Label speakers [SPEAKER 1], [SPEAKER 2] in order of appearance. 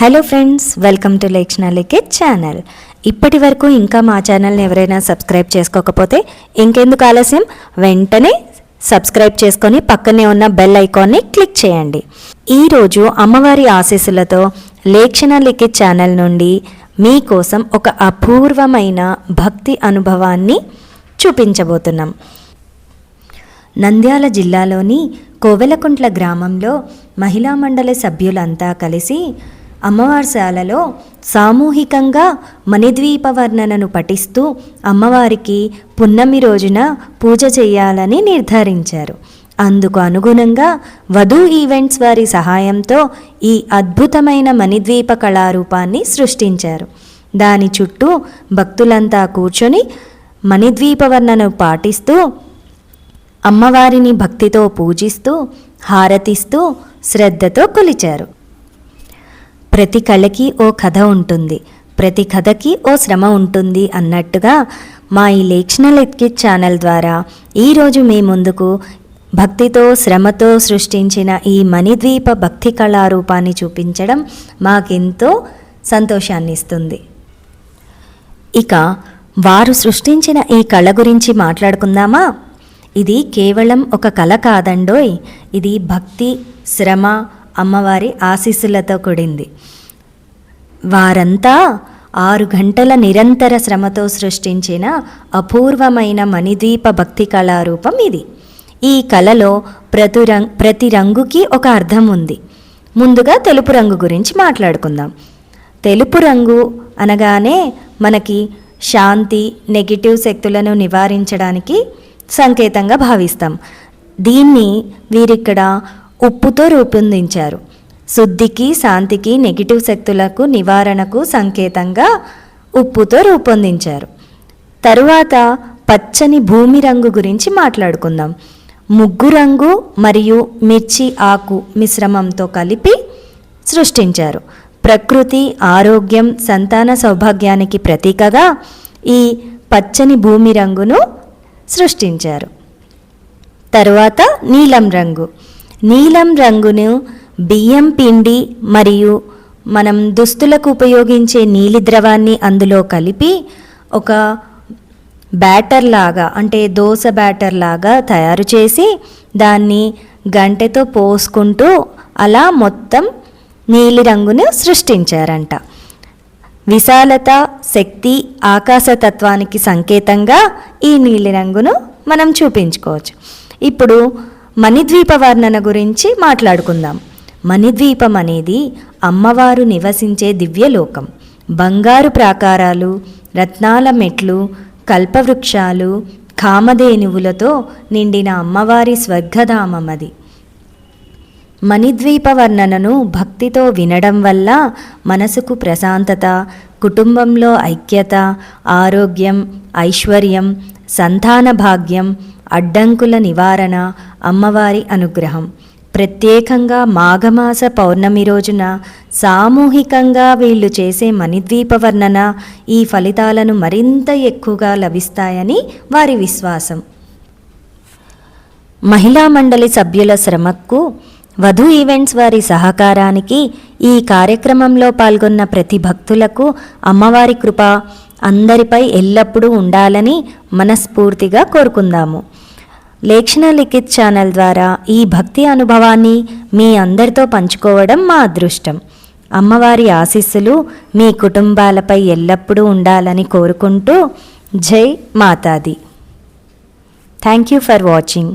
[SPEAKER 1] Hello friends welcome to Lakshana Likhit channel ఇప్పటి వరకు ఇంకా మా ఛానల్ని ఎవరైనా సబ్స్క్రైబ్ చేసుకోకపోతే ఇంకెందుకు ఆలస్యం? వెంటనే సబ్స్క్రైబ్ చేసుకొని పక్కనే ఉన్న బెల్ ఐకాన్ని క్లిక్ చేయండి. ఈరోజు అమ్మవారి ఆశీస్సులతో లేక్షణ లిఖిత్ ఛానల్ నుండి మీకోసం ఒక అపూర్వమైన భక్తి అనుభవాన్ని చూపించబోతున్నాం. నంద్యాల జిల్లాలోని కోవెలకుంట్ల గ్రామంలో మహిళా మండలి సభ్యులంతా కలిసి అమ్మవారిశాలలో సామూహికంగా మణిద్వీప వర్ణనను పఠిస్తూ అమ్మవారికి పున్నమి రోజున పూజ చేయాలని నిర్ధారించారు. అందుకు అనుగుణంగా వధూ ఈవెంట్స్ వారి సహాయంతో ఈ అద్భుతమైన మణిద్వీప కళారూపాన్ని సృష్టించారు. దాని చుట్టూ భక్తులంతా కూర్చొని మణిద్వీప వర్ణను పాటిస్తూ అమ్మవారిని భక్తితో పూజిస్తూ హారతిస్తూ శ్రద్ధతో కొలిచారు. ప్రతి కళకి ఓ కథ ఉంటుంది. ప్రతి కథకి ఓ శ్రమ ఉంటుంది అన్నట్టుగా మా ఈ లేక్షనల్ ఎత్కిట్ ఛానల్ ద్వారా ఈరోజు మీ ముందుకు భక్తితో శ్రమతో సృష్టించిన ఈ మణిద్వీప భక్తి కళారూపాన్ని చూపించడం మాకెంతో సంతోషాన్ని ఇస్తుంది ఇక వారు సృష్టించిన ఈ కళ గురించి మాట్లాడుకుందామా? ఇది కేవలం ఒక కళ కాదండోయ్. ఇది భక్తి శ్రమ అమ్మవారి ఆశీస్సులతో కూడింది. వారంతా ఆరు గంటల నిరంతర శ్రమతో సృష్టించిన అపూర్వమైన మణిద్వీప భక్తి కళారూపం ఇది. ఈ కళలో ప్రతి రంగ్ ప్రతి రంగుకి ఒక అర్థం ఉంది. ముందుగా తెలుపు రంగు గురించి మాట్లాడుకుందాం. తెలుపు రంగు అనగానే మనకి శాంతి నెగిటివ్ శక్తులను నివారించడానికి సంకేతంగా భావిస్తాం. దీన్ని వీరిక్కడ ఉప్పుతో రూపొందించారు. శుద్ధికి శాంతికి నెగిటివ్ శక్తులకు నివారణకు సంకేతంగా ఉప్పుతో రూపొందించారు. తరువాత పచ్చని భూమి రంగు గురించి మాట్లాడుకుందాం. ముగ్గు రంగు మరియు మిర్చి ఆకు మిశ్రమంతో కలిపి సృష్టించారు. ప్రకృతి ఆరోగ్యం సంతాన సౌభాగ్యానికి ప్రతీకగా ఈ పచ్చని భూమి రంగును సృష్టించారు. తరువాత నీలం రంగు. నీలం రంగును బియ్యం పిండి మరియు మనం దుస్తులకు ఉపయోగించే నీలి ద్రవాన్ని అందులో కలిపి ఒక బ్యాటర్ లాగా అంటే దోశ బ్యాటర్ లాగా తయారు చేసి దాన్ని గంటెతో పోసుకుంటూ అలా మొత్తం నీలి రంగును సృష్టించారంట. విశాలత శక్తి ఆకాశతత్వానికి సంకేతంగా ఈ నీలి రంగును మనం చూపించుకోవచ్చు. ఇప్పుడు మణిద్వీప వర్ణన గురించి మాట్లాడుకుందాం. మణిద్వీపం అనేది అమ్మవారు నివసించే దివ్యలోకం. బంగారు ప్రాకారాలు రత్నాల మెట్లు కల్పవృక్షాలు కామధేనువులతో నిండిన అమ్మవారి స్వర్గధామం అది. మణిద్వీప వర్ణనను భక్తితో వినడం వల్ల మనసుకు ప్రశాంతత కుటుంబంలో ఐక్యత ఆరోగ్యం ఐశ్వర్యం సంతాన భాగ్యం అడ్డంకుల నివారణ అమ్మవారి అనుగ్రహం. ప్రత్యేకంగా మాఘమాస పౌర్ణమి రోజున సామూహికంగా వీళ్ళు చేసే మణిద్వీప వర్ణన ఈ ఫలితాలను మరింత ఎక్కువగా లభిస్తాయని వారి విశ్వాసం. మహిళా మండలి సభ్యుల శ్రమకు వధు ఈవెంట్స్ వారి సహకారానికి ఈ కార్యక్రమంలో పాల్గొన్న ప్రతి భక్తులకు అమ్మవారి కృప అందరిపై ఎల్లప్పుడూ ఉండాలని మనస్ఫూర్తిగా కోరుకుందాము. లేక్షణ లిఖిత్ ఛానల్ ద్వారా ఈ భక్తి అనుభవాన్ని మీ అందరితో పంచుకోవడం మా అదృష్టం. అమ్మవారి ఆశీస్సులు మీ కుటుంబాలపై ఎల్లప్పుడూ ఉండాలని కోరుకుంటూ జై మాతాది. Thank you for watching